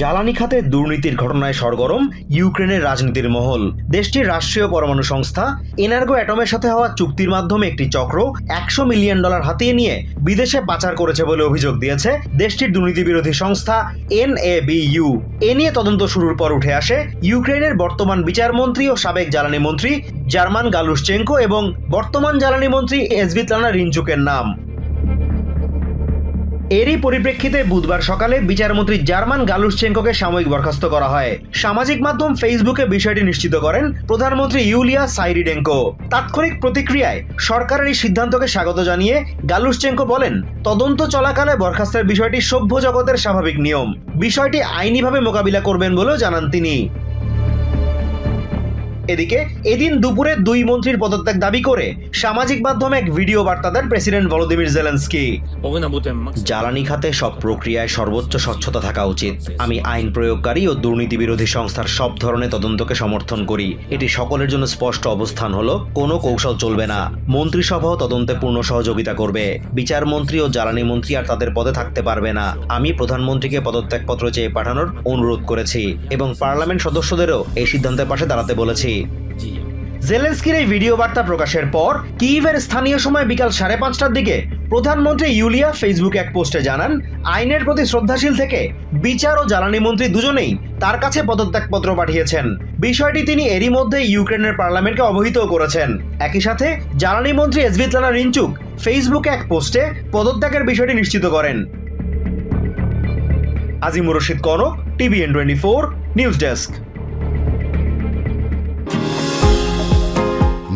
জ্বালানি খাতে দুর্নীতির ঘটনায় সরগরম ইউক্রেনের রাজনীতির মহল। দেশটির রাষ্ট্রীয় পরমাণু সংস্থা এনার্গো অ্যাটমের সাথে হওয়া চুক্তির মাধ্যমে একটি চক্র একশো মিলিয়ন ডলার হাতিয়ে নিয়ে বিদেশে পাচার করেছে বলে অভিযোগ দিয়েছে দেশটির দুর্নীতি বিরোধী সংস্থা এনএবিইউ। এ ইউ এ নিয়ে তদন্ত শুরুর পর উঠে আসে ইউক্রেনের বর্তমান বিচারমন্ত্রী ও সাবেক জ্বালানি মন্ত্রী জার্মান গালুসচেঙ্কো এবং বর্তমান জ্বালানি মন্ত্রী এসভিতলানা রিনচুকের নাম। এরই পরিপ্রেক্ষিতে বুধবার সকালে বিচারমন্ত্রী জার্মান গালুসচেঙ্কোকে সাময়িক বরখাস্ত করা হয়। সামাজিক মাধ্যম ফেসবুকে বিষয়টি নিশ্চিত করেন প্রধানমন্ত্রী ইউলিয়া সাইরিডেঙ্কো তাৎক্ষণিক প্রতিক্রিয়ায় সরকারের এই সিদ্ধান্তকে স্বাগত জানিয়ে গালুসচেঙ্কো বলেন, তদন্ত চলাকালে বরখাস্তের বিষয়টি সভ্য জগতের স্বাভাবিক নিয়ম। বিষয়টি আইনিভাবে মোকাবিলা করবেন বলেও জানান তিনি। এদিকে এদিন দুপুরে দুই মন্ত্রীর পদত্যাগ দাবি করে সামাজিক মাধ্যমে এক ভিডিও বার্তা দেন প্রেসিডেন্ট ভলোদিমির জেলেন্সকি। জ্বালানি খাতে সব প্রক্রিয়ায় সর্বোচ্চ স্বচ্ছতা থাকা উচিত। আমি আইন প্রয়োগকারী ও দুর্নীতি বিরোধী সংস্থার সব ধরনের তদন্তকে সমর্থন করি। এটি সকলের জন্য স্পষ্ট অবস্থান হলো, কোনো কৌশল চলবে না। মন্ত্রিসভাও তদন্তে পূর্ণ সহযোগিতা করবে। বিচার মন্ত্রী ও জ্বালানি মন্ত্রী আর তাদের পদে থাকতে পারবে না। আমি প্রধানমন্ত্রীকে পদত্যাগপত্র চেয়ে পাঠানোর অনুরোধ করেছি এবং পার্লামেন্ট সদস্যদেরও এই সিদ্ধান্তের পাশে দাঁড়াতে বলেছি। জি। জেলেন্সকির এই ভিডিও বার্তা প্রকাশের পর কিইভের স্থানীয় সময় বিকাল সাড়ে পাঁচটার দিকে প্রধানমন্ত্রী ইউলিয়া ফেসবুক এক পোস্টে জানান, আইনের প্রতি শ্রদ্ধাশীল থেকে বিচার ও জ্বালানি মন্ত্রী দুজনেই তার কাছে পদত্যাগপত্র পাঠিয়েছেন। বিষয়টি তিনি এরই মধ্যে ইউক্রেনের পার্লামেন্টকে অবহিত করেছেন। একই সাথে জ্বালানি মন্ত্রী এসভিতলানা রিনচুক ফেসবুকে এক পোস্টে পদত্যাগের বিষয়টি নিশ্চিত করেন। Azimur Rashid Kanak, TVN twenty four, news desk.